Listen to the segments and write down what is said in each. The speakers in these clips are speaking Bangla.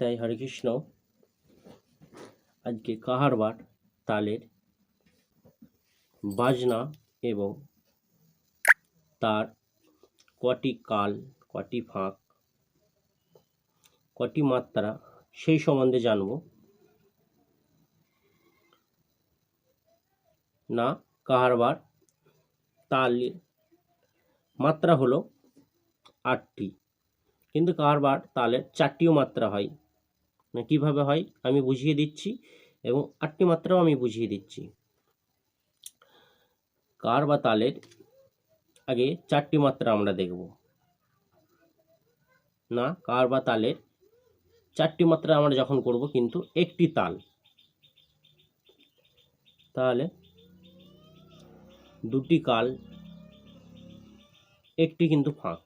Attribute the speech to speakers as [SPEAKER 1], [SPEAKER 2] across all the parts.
[SPEAKER 1] তাই হরে কৃষ্ণ আজকে কাহারবার তালের বাজনা এবং তার কটি কাল কটি ফাঁক কটি মাত্রা সেই সম্বন্ধে জানব না কাহারবার তাল মাত্রা হলো আটটি কিন্তু কারবার তালের চারটিও মাত্রা হয় না মানে কিভাবে হয় আমি বুঝিয়ে দিচ্ছি এবং আটটি মাত্রাও আমি বুঝিয়ে দিচ্ছি কার বা তালের আগে চারটি মাত্রা আমরা দেখব না কার বা তালের চারটি মাত্রা আমরা যখন করব কিন্তু একটি তাল তাহলে দুটি কাল একটি কিন্তু ফাঁক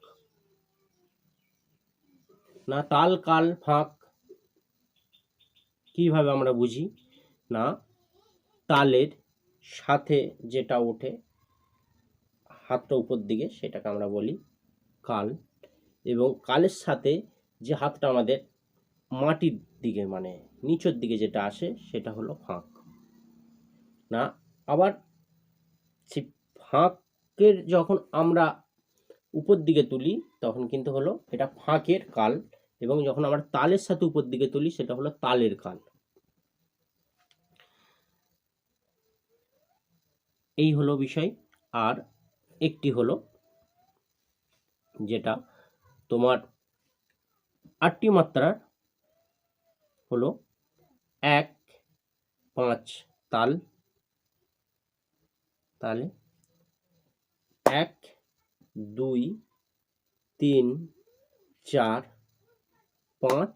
[SPEAKER 1] না তাল কাল ফাঁক কীভাবে আমরা বুঝি না তালের সাথে যেটা ওঠে হাতটা উপর দিকে সেটাকে আমরা বলি কাল এবং কালের সাথে যে হাতটা আমাদের মাটির দিকে মানে নিচের দিকে যেটা আসে সেটা হলো ফাঁক না আবার সেই ফাঁকের যখন আমরা উপর দিকে তুলি তখন কিন্তু হলো এটা ফাঁকের কাল এবং যখন আমরা তালের সাথে উপর দিকে তুলি সেটা হলো তালের কাল এই হলো বিষয় আর একটি হলো যেটা তোমার আটটি মাত্রার হলো এক পাঁচ তাল তালে এক দুই তিন চার পাঁচ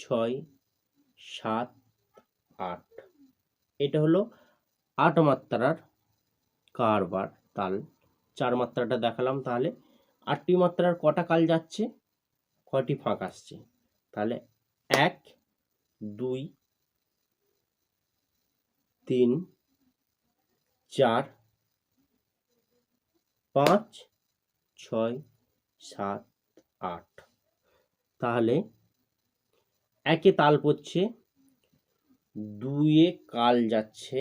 [SPEAKER 1] ছয় সাত আট এটা হলো আট মাত্রার কারবার তাল চার মাত্রাটা দেখালাম তাহলে আটটি মাত্রার কটা কাল যাচ্ছে কটি ফাঁক আসছে তাহলে এক দুই তিন চার পাঁচ ছয় সাত আট তাহলে একে তাল পড়ছে দুয়ে কাল যাচ্ছে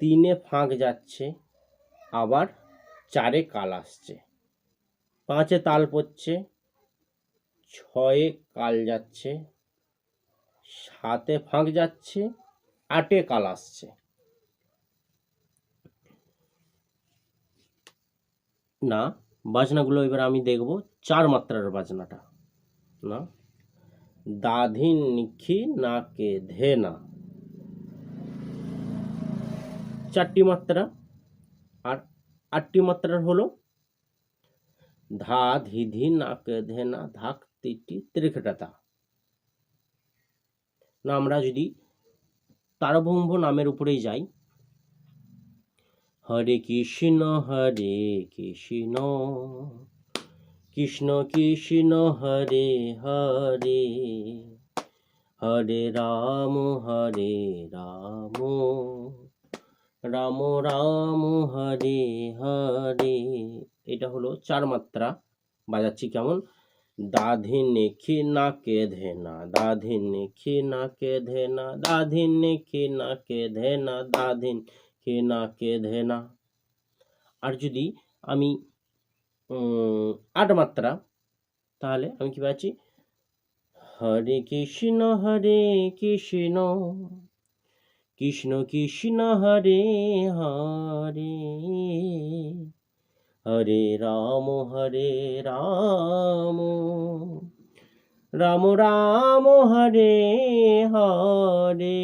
[SPEAKER 1] তিনে ফাঁক যাচ্ছে আবার চারে কাল আসছে পাঁচে তাল পড়ছে ছয়ে কাল যাচ্ছে সাতে ফাঁক যাচ্ছে আটে কাল আসছে না বাজনাগুলো এবার আমি দেখব চার মাত্রার বাজনাটা না দাধি নিক্ষি না কে ধে না চারটি মাত্রা আর আটটি মাত্রার হলো ধা ধি ধি না কে ধে না ধাক তিটি ত্রিকটাতা না আমরা যদি তারভম্ভ নামের উপরেই যাই হরে কৃষ্ণ হরে কৃষ্ণ কৃষ্ণ কৃষ্ণ হরে হরে হরে রাম হরে রাম রাম রাম হরে হরে এটা হলো চার মাত্রা বাজাচ্ছি কেমন দাধি নেখি না কে ধেনা দাধি নেখি না কে ধেনা দাধি নেখি না কে ধেনা দাধিন কে না কে ধে না আর যদি আমি আট মাত্রা তাহলে আমি কি পাচ্ছি হরে কৃষ্ণ হরে কৃষ্ণ কৃষ্ণ কৃষ্ণ হরে হরে হরে রাম হরে রাম রাম রাম হরে হরে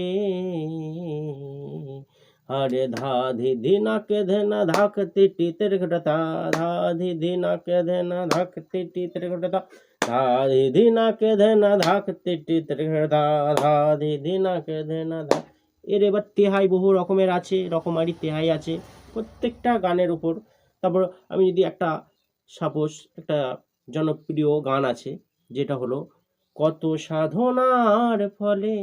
[SPEAKER 1] हरे धा धी धी ना के धे ना धाक तिटी तिर घटता धा धी धी ना के धे ना धाक तिटी तिर घटता धा के धे ना तिटी तिर ঘটতা धा धी धी না কে ধে না ধাক এর এবার তেহাই বহু রকমের আছে রকমারি তেহাই আছে প্রত্যেকটা গানের উপর তারপর আমি যদি একটা সাপোজ একটা জনপ্রিয় গান আছে যেটা হলো কত সাধনার ফলে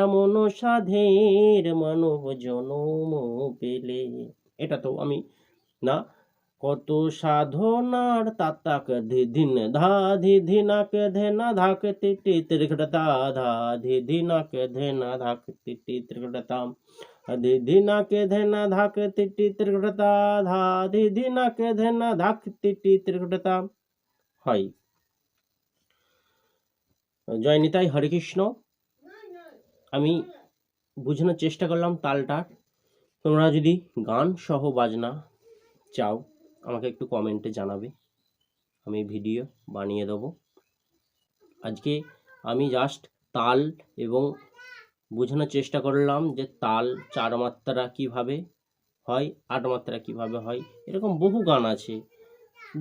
[SPEAKER 1] এমন সাধের মানব জনম পেলে এটা তো আমি না কত সাধনার তাতাক ধিধিন ধা ধিধিনাক ধেনা ধাক তিটি ত্রিঘটতা ধা ধিধিনাক ধেনা ধাক তিটি ত্রিঘটতাম ধিধিনাক ধেনা ধাক তিটি ত্রিঘটতা ধা ধিধিনাক ধেনা ধাক তিটি ত্রিঘটতা হয় জয়নিতাই হরে কৃষ্ণ আমি বোঝানোর চেষ্টা করলাম তালটার তোমরা যদি গান সহ বাজনা চাও আমাকে একটু কমেন্টে জানাবে আমি ভিডিও বানিয়ে দেবো আজকে আমি জাস্ট তাল এবং বোঝানোর চেষ্টা করলাম যে তাল চার মাত্রা কীভাবে হয় আট মাত্রা কীভাবে হয় এরকম বহু গান আছে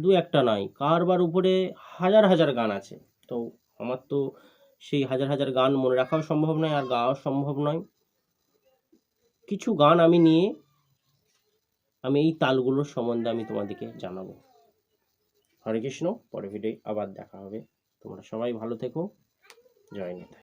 [SPEAKER 1] দু একটা নয় কারবার উপরে হাজার হাজার গান আছে তো আমার তো সেই হাজার হাজার গান মনে রাখাও সম্ভব নয় আর গাওয়াও সম্ভব নয় কিছু গান আমি নিয়ে আমি এই তালগুলোর সম্বন্ধে আমি তোমাদেরকে জানাবো হরে কৃষ্ণ পরে ভিডিও আবার দেখা হবে তোমরা সবাই ভালো থেকো জয় নেতা